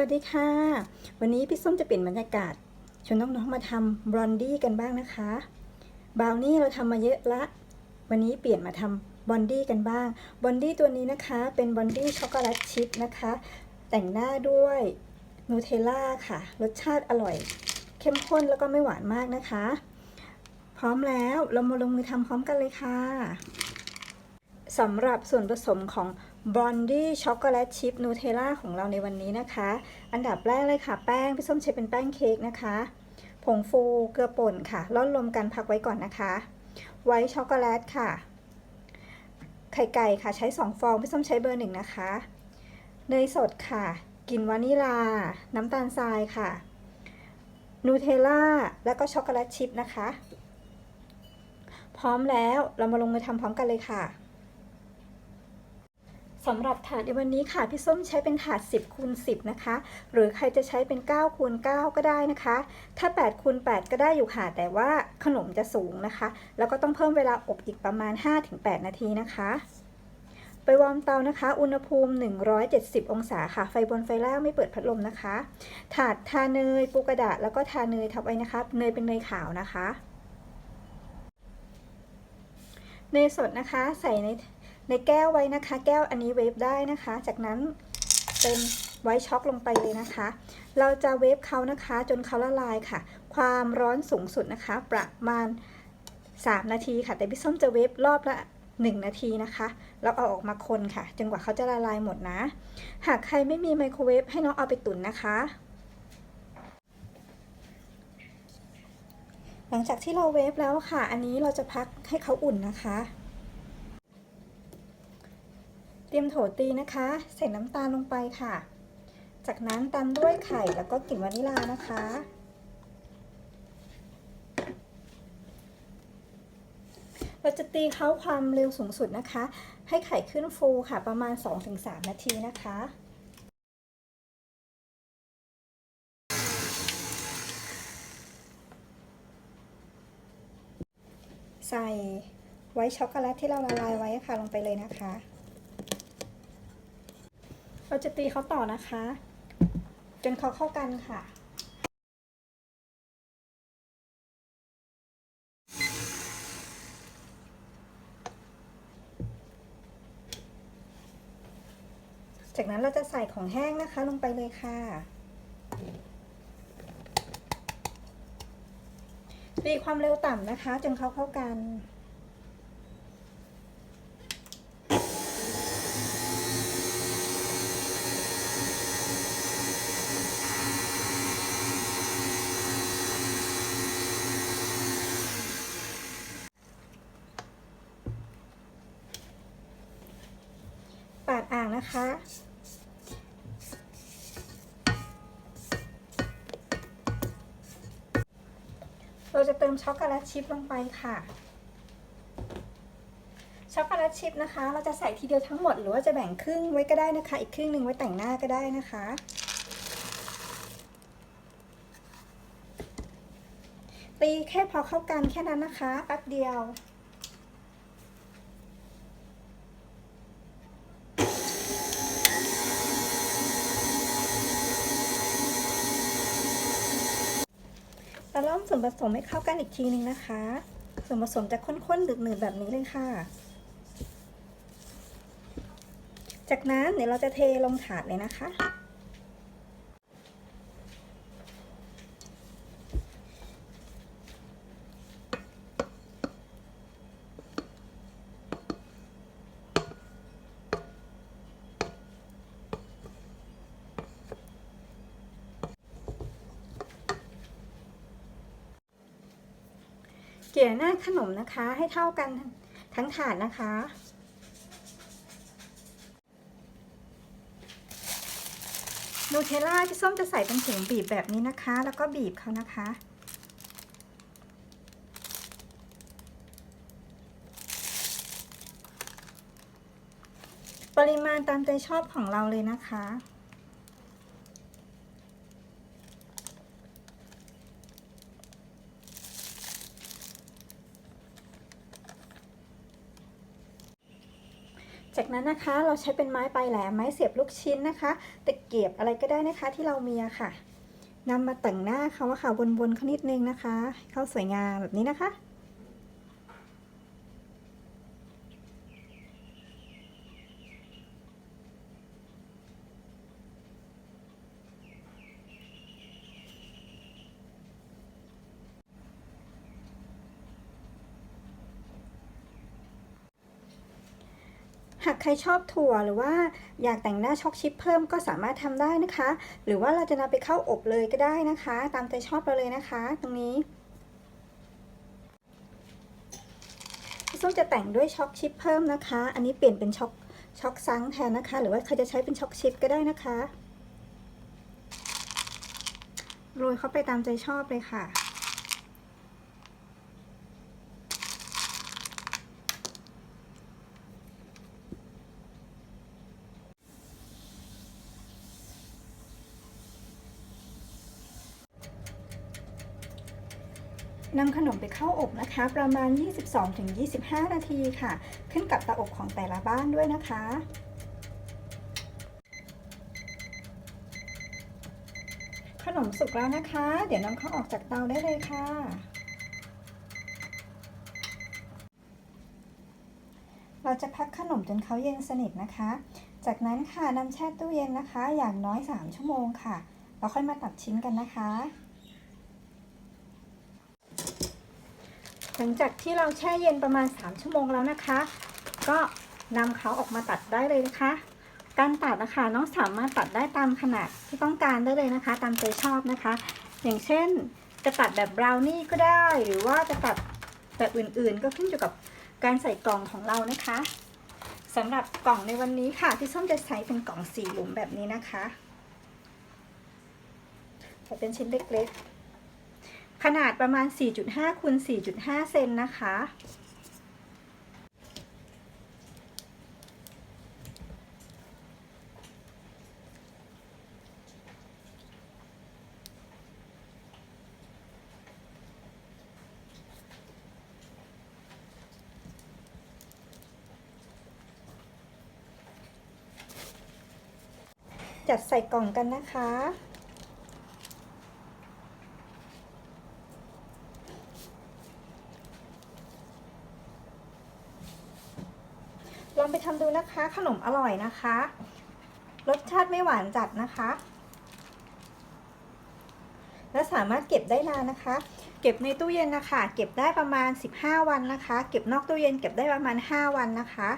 วัสดีค่ะ วันนี้พี่ส้มจะเปลี่ยนบรรยากาศชวนน้องๆมาทำบรอนดี้กันบ้างนะคะบราวนี่เราทำมาเยอะละ วันนี้เปลี่ยนมาทำบอนดี้กันบ้างบอนดี้ตัวนี้นะคะเป็นบอนดี้ช็อกโกแลตชิพนะคะ แต่งหน้าด้วยนูเทลล่าค่ะ รสชาติอร่อย เข้มข้นแล้วก็ไม่หวานมากนะคะ พร้อมแล้วเรามาลงมือทำพร้อมกันเลยค่ะสำหรับส่วนผสมของ บอนดี้ช็อกโกแลตชิพนูเทลล่าของเราในวันนี้นะคะ อันดับแรกเลยค่ะ แป้งพี่ส้มใช้เป็นแป้งเค้กนะคะ ผงฟูเกลือป่นค่ะร่อนรวมกันพักไว้ก่อนนะคะ ไวท์ช็อกโกแลตค่ะ ไข่ไก่ค่ะใช้ 2 ฟองพี่ส้มใช้เบอร์หนึ่งนะคะ เนยสดค่ะ กลิ่นวานิลา น้ำตาลทรายค่ะนูเทลล่าแล้วก็ช็อกโกแลตชิพนะคะ พร้อมแล้วเรามาลงมือทำพร้อมกันเลยค่ะ สำหรับถาดในวันนี้ค่ะพี่ส้มใช้เป็นถาด 10คูณ10 นะคะ หรือใครจะใช้เป็น9คูณ9ก็ได้นะคะ ถ้า8คูณ8ก็ได้อยู่ค่ะ แต่ว่าขนมจะสูงนะคะ แล้วก็ต้องเพิ่มเวลาอบอีกประมาณ 5-8 นาทีนะคะ ไปวอร์มเตานะคะ อุณหภูมิ 170 องศาค่ะ ไฟบนไฟล่างไม่เปิดพัดลมนะคะ ถาดทาเนยปูกระดาษแล้วก็ทาเนยทับไว้นะคะ เนยเป็นเนยขาวนะคะ เนยสดนะคะใส่ใน ในแก้วไว้นะคะ แก้วอันนี้เวฟได้นะคะ จากนั้นเป็นไวท์ช็อกลงไปเลยนะคะ เราจะเวฟเขานะคะ จนเขาละลายค่ะ ความร้อนสูงสุดนะคะ ประมาณ 3 นาทีค่ะ แต่พี่ส้มจะเวฟรอบละ1 นาทีนะคะ แล้วเอาออกมาคนค่ะ จนกว่าเขาจะละลายหมดนะ หากใครไม่มีไมโครเวฟให้น้องเอาไปตุ๋นนะคะ หลังจากที่เราเวฟแล้วค่ะ อันนี้เราจะพักให้เขาอุ่นนะคะ รียมโถตีนะคะ ใส่น้ำตาลลงไปค่ะ จากนั้นตามด้วยไข่แล้วก็กลิ่นวานิลานะคะ เราจะตีเขาความเร็วสูงสุดนะคะ ให้ไข่ขึ้นฟูค่ะประมาณ 2-3 นาทีนะคะใส่ไว้ช็อกโกแลตที่เราละลายไว้ค่ะลงไปเลยนะคะ เราจะตีเขาต่อนะคะ จนเขาเข้ากันค่ะ จากนั้นเราจะใส่ของแห้งนะคะลงไปเลยค่ะตีความเร็วต่ำนะคะ จนเขาเข้ากัน ปางนะคะเราจะเติมช็อกโกแลตชิพลงไปค่ะ ช็อกโกแลตชิพนะคะ เราจะใส่ทีเดียวทั้งหมดหรือว่าจะแบ่งครึ่งไว้ก็ได้นะคะ อีกครึ่งหนึ่งไว้แต่งหน้าก็ได้นะคะ ตีแค่พอเข้ากันแค่นั้นนะคะแป๊บเดียว เราล่อ มส่วนผสมให้เข้ากันอีกทีนึงนะคะ ส่วนผสมจะข้นๆหนืดๆแบบนี้เลยค่ะ จากนั้นเดี๋ยวเราจะเทลงถาดเลยนะคะ เกี่ยหน้าขนมนะคะ ให้เท่ากันทั้งถาดนะคะ นูเทลล่าที่ส้มจะใส่เป็นถุงบีบแบบนี้นะคะ แล้วก็บีบเขานะคะปริมาณตามใจชอบของเราเลยนะคะ จากนั้นนะคะเราใช้เป็นไม้ปลายแหลมไม้เสียบลูกชิ้นนะคะตะเกียบอะไรก็ได้นะคะที่เรามีค่ะนำมาแต่งหน้าเขาค่ะวนๆเขานิดนึงนะคะให้เขาสวยงามแบบนี้นะคะ หากใครชอบถั่วหรือว่าอยากแต่งหน้าช็อกชิปเพิ่มก็สามารถทำได้นะคะ หรือว่าเราจะนำไปเข้าอบเลยก็ได้นะคะ ตามใจชอบเราเลยนะคะ ตรงนี้พี่ส้มจะแต่งด้วยช็อกชิปเพิ่มนะคะ อันนี้เปลี่ยนเป็นช็อกช็อกซังแทนนะคะ หรือว่าใครจะใช้เป็นช็อกชิปก็ได้นะคะโรยเข้าไปตามใจชอบเลยค่ะ นำขนมไปเข้าอบนะคะ ประมาณ 22-25 นาทีค่ะ ขึ้นกับเตาอบของแต่ละบ้านด้วยนะคะขนมสุกแล้วนะคะ เดี๋ยวนำเขาออกจากเตาได้เลยค่ะ เราจะพักขนมจนเขาเย็นสนิทนะคะ จากนั้นค่ะนำแช่ตู้เย็นนะคะ อย่างน้อย 3 ชั่วโมงค่ะ เราค่อยมาตัดชิ้นกันนะคะ หลังจากที่เราแช่เย็นประมาณ 3 ชั่วโมงแล้วนะคะ ก็นำเขาออกมาตัดได้เลยนะคะ การตัดนะคะน้องสามารถตัดได้ตามขนาดที่ต้องการได้เลยนะคะ ตามใจชอบนะคะ อย่างเช่นจะตัดแบบบราวนี่ก็ได้ หรือว่าจะตัดแบบอื่นๆ ก็ขึ้นอยู่กับการใส่กล่องของเรานะคะสำหรับกล่องในวันนี้ค่ะ ที่ส้มจะใช้เป็นกล่องสี่หลุมแบบนี้นะคะจะเป็นชิ้นเล็กๆ ขนาดประมาณ 4.5คูณ4.5 เซนนะคะ จัดใส่กล่องกันนะคะ ลองไปทำดูนะคะ ขนมอร่อยนะคะ รสชาติไม่หวานจัดนะคะ และสามารถเก็บได้นานนะคะ เก็บในตู้เย็นนะคะ เก็บได้ประมาณ 15 วันนะคะ เก็บนอกตู้เย็นเก็บได้ประมาณ 5 วันนะคะ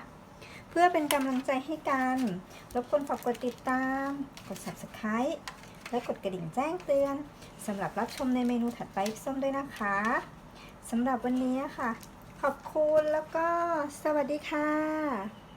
เพื่อเป็นกำลังใจให้กันรบกวนฝากกดติดตาม กด subscribe และกดกระดิ่งแจ้งเตือนสำหรับรับชมในเมนูถัดไปส้มด้วยนะคะสำหรับวันนี้ค่ะ ขอบคุณแล้วก็สวัสดีค่ะ